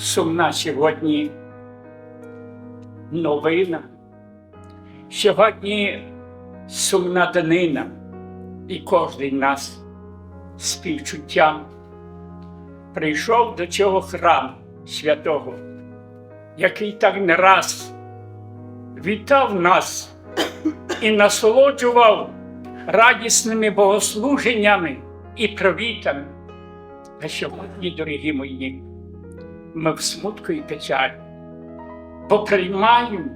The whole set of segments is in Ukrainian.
сумна сьогодні новина. Сьогодні сумна данина, і кожен нас співчуттям прийшов до цього храму святого, який так не раз вітав нас і насолоджував радісними богослуженнями і привітами. А сьогодні, дорогі мої, ми в смутку і печалі, бо приймаємо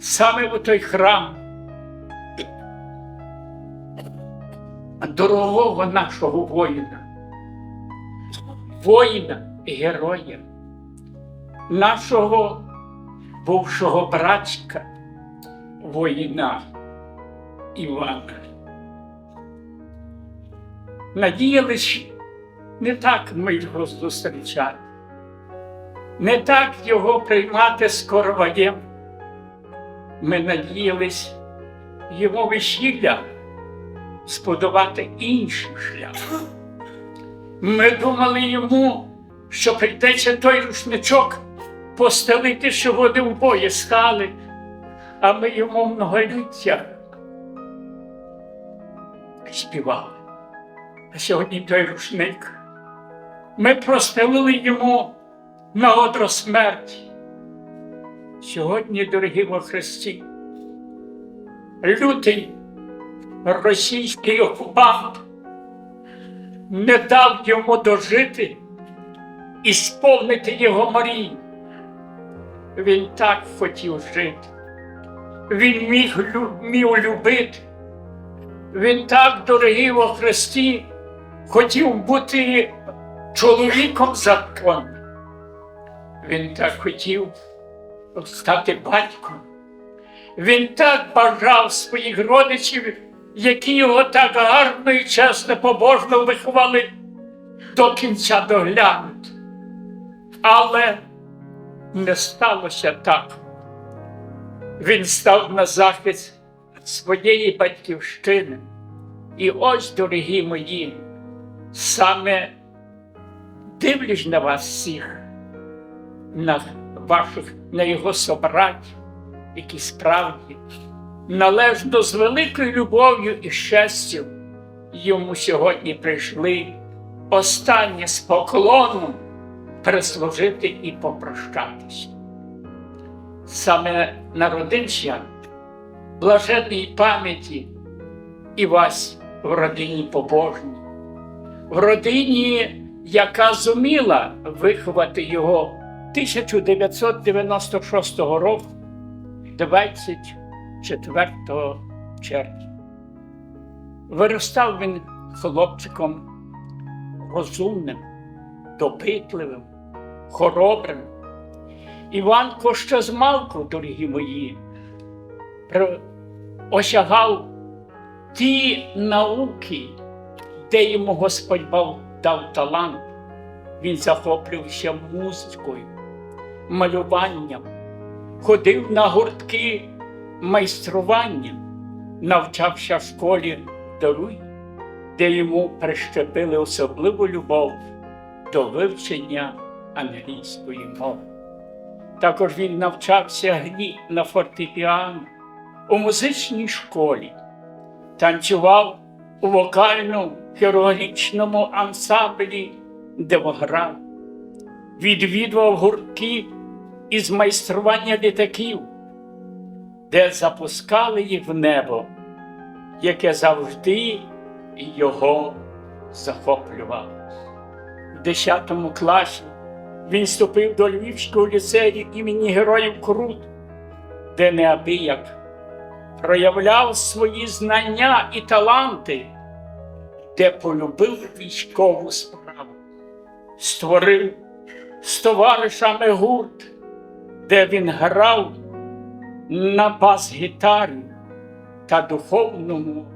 саме у той храм дорогого нашого воїна, воїна героя, нашого бувшого братчика, воїна Івана. Надіялись не так ми його зустрічати, не так його приймати скороваєм. Ми надіялись йому весілля сподобати інший шлях. Ми думали йому, що прийдеться той рушничок постелити, що вони вбоє стали, а ми йому многоліття співали. А сьогодні той рушник. Ми простелили йому на одро смерті. Сьогодні, дорогі во Христі, лютий російський окупант не дав йому дожити і сповнити його мрії. Він так хотів жити, він міг міг любити. Він так, дорогий во Христі, хотів бути чоловіком законним. Він так хотів стати батьком. Він так бажав своїх родичів, які його так гарно і чесно, побожно виховали до кінця доглянути. Але не сталося так. Він став на захист своєї батьківщини. І ось, дорогі мої, саме дивлюсь на вас всіх, на ваших, на його собратів, які справді належно з великою любов'ю і щастям йому сьогодні прийшли останнє з поклоном прислужити і попрощатися. Саме народився блаженній пам'яті і вас в родині побожній, в родині, яка зуміла виховати його 1996 року, 24 червня. Виростав він хлопчиком розумним, допитливим, хоробрим. Іванко ще з малку, дорогі мої, осягав ті науки, де йому Господь дав талант. Він захоплювався музикою, малюванням, ходив на гуртки майстрування, навчався в школі даруй, де йому прищепили особливу любов до вивчення англійської мови. Також він навчався грі на фортепіано у музичній школі, танцював у вокально-хірургічному ансамблі, де грав, відвідував гуртки із майстрування літаків, де запускали їх в небо, яке завжди його захоплювало. В 10 класі він вступив до Львівського ліцею імені Героїв Крут, де неабияк проявляв свої знання і таланти, де полюбив військову справу, створив з товаришами гурт, де він грав на бас-гітарі та духовному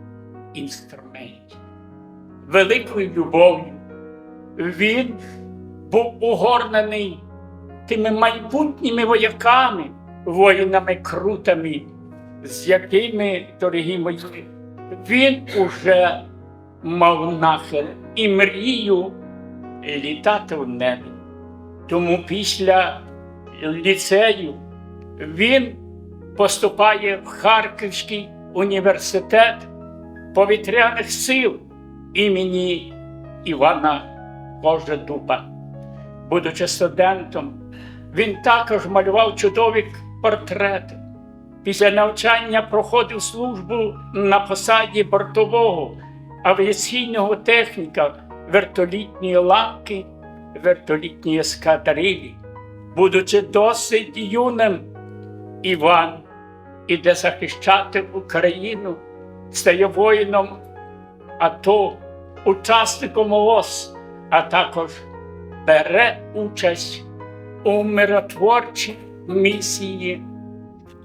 інструменті. Великою любов'ю він був угорнений тими майбутніми вояками, воїнами крутами, з якими, дорогі мої, він уже мав нахил і мрію літати в небі. Тому після ліцею він поступає в Харківський університет повітряних сил імені Івана Кожедуба. Будучи студентом, він також малював чудові портрети. Після навчання проходив службу на посаді бортового авіаційного техніка вертолітньої ланки, вертолітньої ескадрилі. Будучи досить юним, Іван іде захищати Україну, стає воїном АТО, учасником ООС, а також бере участь у миротворчій місії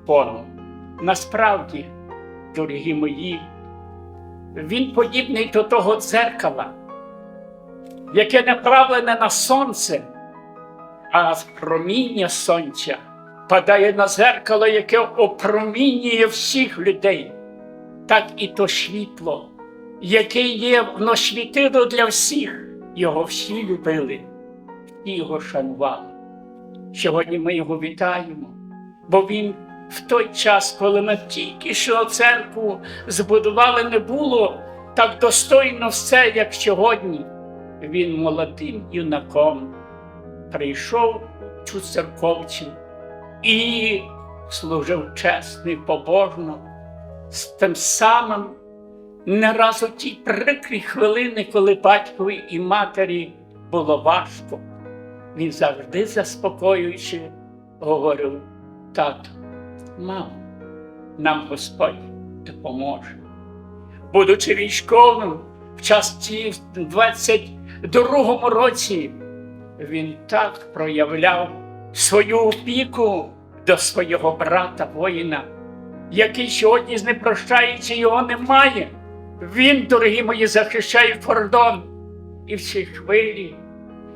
ФОНу. Насправді, дорогі мої, він подібний до того дзеркала, яке направлене на сонце, а проміння сонця падає на зеркало, яке опромінює всіх людей, так і то світло, яке є, воно світило для всіх. Його всі любили, всі його шанували. Сьогодні ми його вітаємо, бо він в той час, коли ми тільки що церкву збудували, не було так достойно все, як сьогодні він молодим юнаком прийшов цю церковцю і служив чесно і побожно, з тим самим не раз у ті прикрі хвилини, коли батькові і матері було важко, він завжди заспокоюючи, говорив тато, мамо, нам Господь допоможе. Будучи військовим, в часті 20 другому році він так проявляв свою опіку до свого брата воїна, який сьогодні з непрощаючи його немає. Він, дорогі мої, захищає кордон. І в цій хвилі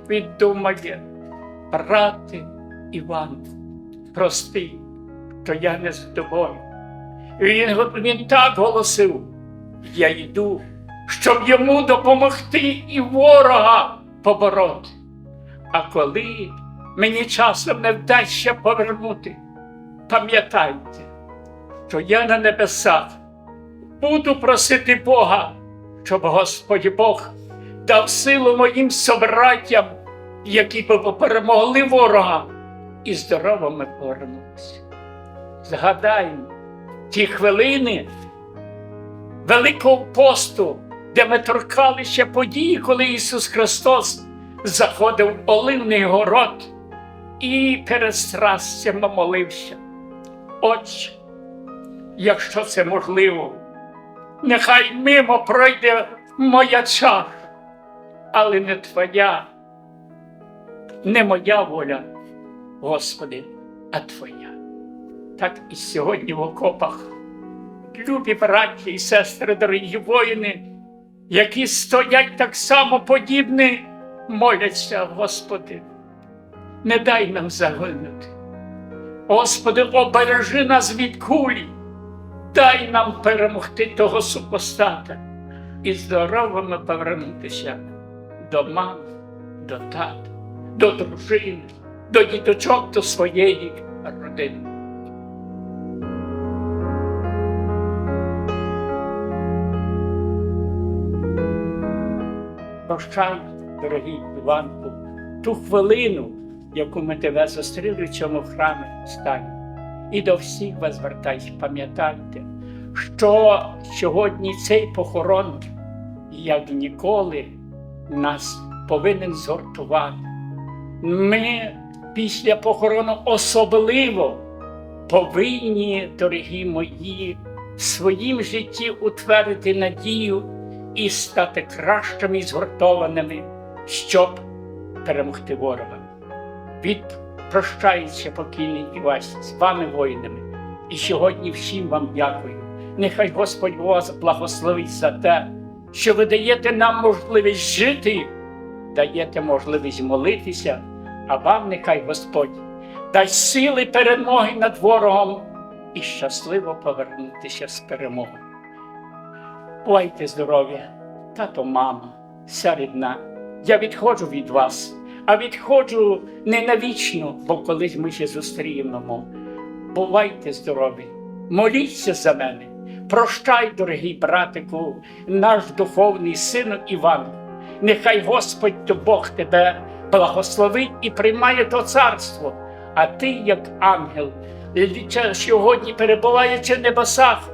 він думає, брате Іван, прости, то я не з тобою. Він, він так голосив, я йду щоб йому допомогти і ворога побороти. А коли мені часом не вдасться повернути, пам'ятайте, що я на небесах буду просити Бога, щоб Господь Бог дав силу моїм собратям, які б перемогли ворога, і здоровими повернулися. Згадаємо ті хвилини Великого посту, де ми торкалися події, коли Ісус Христос заходив в Оливний город і перед страстями молився. Отче, якщо це можливо, нехай мимо пройде моя чаша, але не твоя, не моя воля, Господи, а Твоя. Так і сьогодні в окопах, любі браті і сестри, дорогі воїни, які стоять так само подібні, моляться, Господи, не дай нам загинути. Господи, обережи нас від кулі, дай нам перемогти того супостата і здоровими повернутися до мами, до тата, до дружини, до діточок, до своєї родини. Прощай, дорогий Іванку, ту хвилину, яку ми тебе зустріли в цьому храмі стані. І до всіх вас звертаюсь, пам'ятайте, що сьогодні цей похорон, як ніколи, нас повинен згуртувати. Ми після похорону особливо повинні, дорогі мої, в своїм житті утвердити надію і стати кращими і згуртованими, щоб перемогти ворога. Від прощається покійний Івась з вами, воїнами. І сьогодні всім вам дякую. Нехай Господь вас благословить за те, що ви даєте нам можливість жити, даєте можливість молитися, а вам нехай Господь дасть сили перемоги над ворогом і щасливо повернутися з перемогою. Бувайте здорові, тато, мама, вся рідна. Я відходжу від вас, а відходжу не навічно, бо колись ми ще зустрінемо. Бувайте здорові, моліться за мене. Прощай, дорогий братику, наш духовний сину Іван. Нехай Господь Бог тебе благословить і приймає то царство. А ти, як ангел, сьогодні перебуваючи в небесах,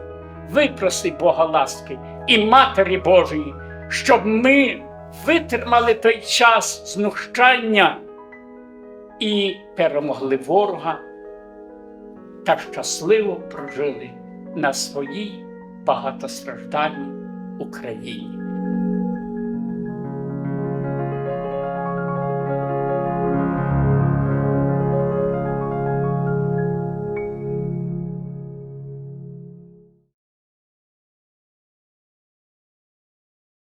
випроси Бога ласки і Матері Божої, щоб ми витримали той час знущання і перемогли ворога та щасливо прожили на своїй багатостраждальній Україні.